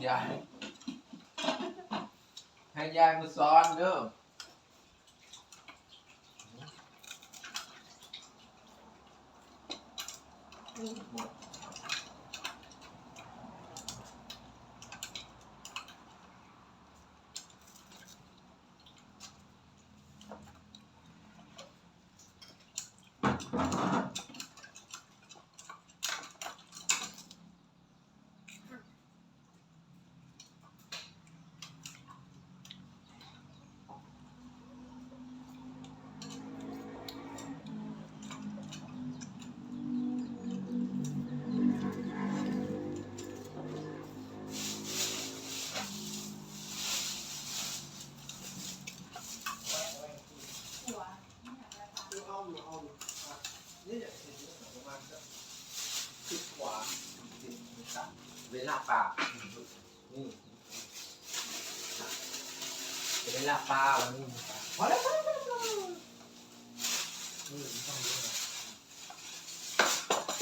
มดสายของยายให้ยายมาสอนเด้อหมด นี่เนี่ยเห็นไหมประมาณสักสิบกว่าสิบสามเวลาปลานี่เวลาปลาวันนี้พอแล้วพอแล้วพอแล้ว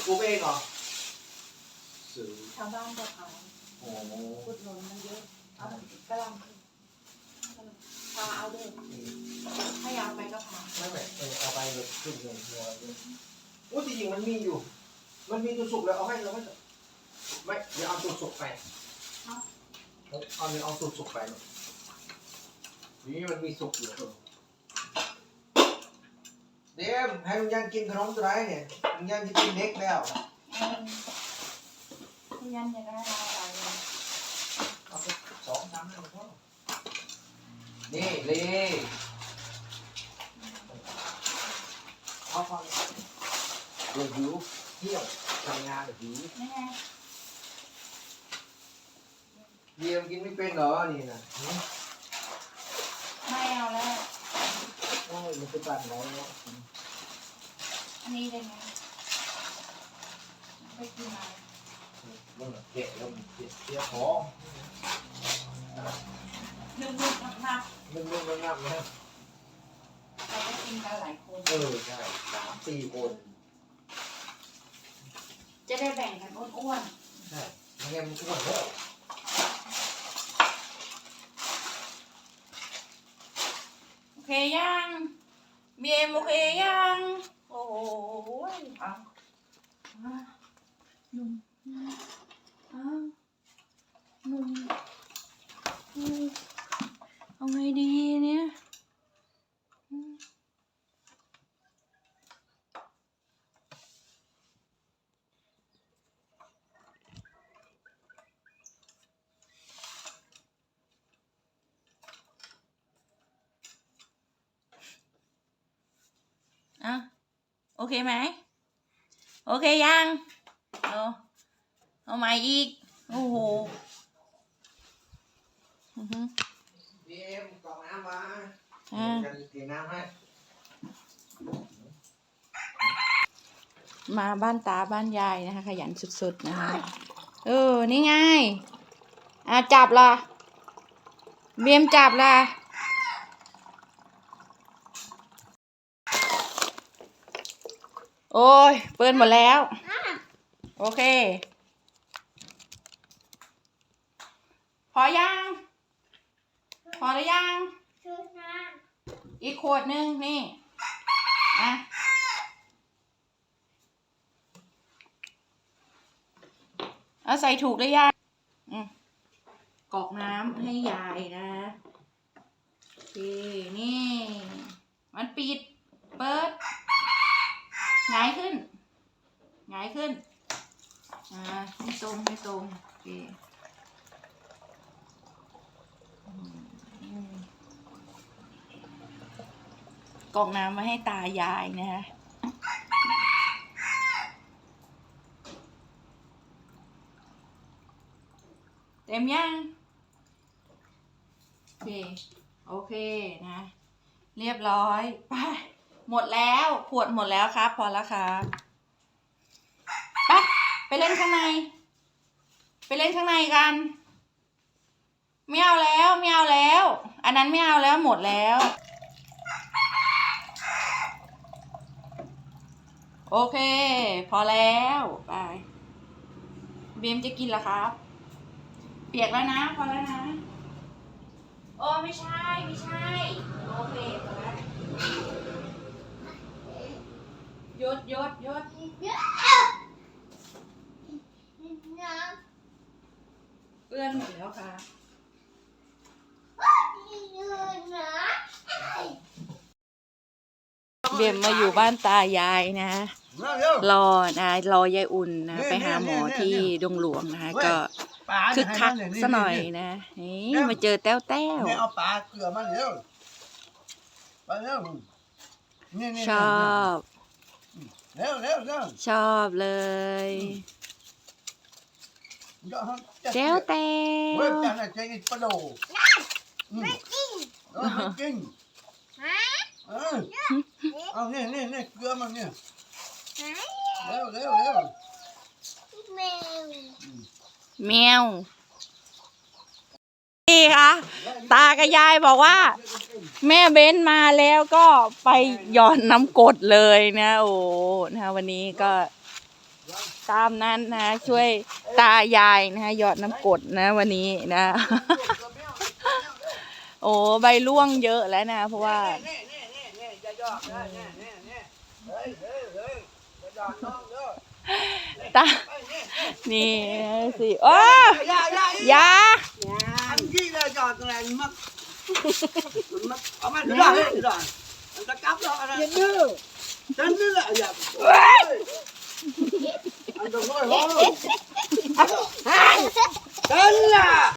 กูเองเหรอสื่อชาวบ้านก็ขายโอ้โหพุดหนุนมันเยอะเอากระลำพาเอาด้วยถ้าอยากไปก็พาไม่ไม่เออเอาไปเลยขึ้นเลยหัวเลยโอ้ยจริงๆมันมีอยู่ มันมีตัวสุกแล้วเอาให้เราไม่ ไม่เดี๋ยวเอาตัวสุกไปเอาเอาเนื้อเอาสุกสุกๆไปเนอะนี่มันมีสุกอยู่เออเดมให้ลุงยันกินขนมตัวไหนเนี่ยลุงยันจะกินเด็กแล้วที่ยันจะได้อะไรเลยเอาไปสองสามให้พอนี่เลเอาฟังเดี๋ยวหิวเที่ยวทำงานเดี๋ยวหิวนี่ไง เยี่ยมกินไม่เป็นเหรอนี่นะหืมไม่เอาแล้ว โอ้ยมันจะปั่นแล้วอันนี้ได้ไงไปกินอะไรมันเกะแล้วมันเสียเสียของนึ่งๆมากมันมันมันงับนะๆเราก็กินกันหลายคน เออใช่สามสี่คนจะได้แบ่งกันอ้วนใช่ไม่งั้นมันอ้วนแล้ว ๆโอ เคยังเมียมโอเคยังโอ้ยเอาเอานุ่มเอานุ่มเอาไงดีเนี่ยอืม อะโอเคไหม โอเคยังเอาเอาใหม่อีก โอ้โหอือฮึพีเอ็มกล่องน้ำมาอ่า จะเทน้ำให้มาบ้านตาบ้านยายนะคะ ขยันสุดๆนะคะ เออ นี่ไงอะจับละเบียมจับละ โอ้ย เปิดหมดแล้ว โอเค พอยัง พอหรือยัง อีกขวดหนึงนี่อะเอาใส่ถูกเลยยายกอกน้ำให้ยายนะโอเคนี่ มันปิด เปิด หงายขึ้นหงายขึ้น อ่าให้ตรงให้ตรงโอเคกอกน้ำมาให้ตายายนะฮะเต็มยังโอเค โอเคนะ เรียบร้อย ไป หมดแล้วขวดหมดแล้วครับ พอแล้วครับไปไปเล่นข้างใน ไปเล่นข้างในกันไม่เอาแล้วไม่เอาแล้ว อันนั้นไม่เอาแล้วหมดแล้ว โอเค พอแล้วไปเบมจะกินแล้วครับ เปียกแล้วนะ พอแล้วนะโอ้ไม่ใช่ ไม่ใช่ โอเคพอแล้ว ยดหยดหยดเปื้อนหมดแล้วค่ะ เบียมมาอยู่บ้านตายายนะ Nào vô. รอนะรอยายอุ่นนะเนี่ยไปหาหมอเนี่ยที่เนี่ยดงหลวงนะคะเว้ยก็ Bà คึก này คัก hay lắm này, ซะหน่อย nè, nè, นะนี่เนี่ยมาเจอแต้วแต้ว nè. Nè, ông bà cửa mà liều. Bà liều. Nè, nè, ช nè, อ nè. บ Liều, liều, liều. ชอบเลย Dạ, không, chắc แต้ว kìa. แต้ว Ôi, chắc là chơi ít bắt đầu. Ừ. Đó, mới kinh. Ừ. Ờ, nè, nè, nè, cửa mà nè. Liều, liều, liều. แมว นี่ค่ะตากับยายบอกว่า แม่เบ้นมาแล้วก็ไปหย่อนน้ำกดเลยนะโอ้นะวันนี้ก็ตามนั้นนะ ช่วยตายายนะคะหยอดน้ำกดนะ วันนี้นะ โอ้ใบร่วงเยอะแล้วนะ เพราะว่า Nè, nè, nè, nè, nè, dạ, dạ, nè, nè, nè, nè. Đấy, đấy, đấy. Dạ, dạ, non rồi. ตา Đấy, nè, nè. นี่สิโอ้ Dạ, dạ, ยา anh gì là trò tụi này mất mất ông anh rồi rồi anh ta cắp đó anh anh đưa đến nữa là giờ anh đừng nói hô đến là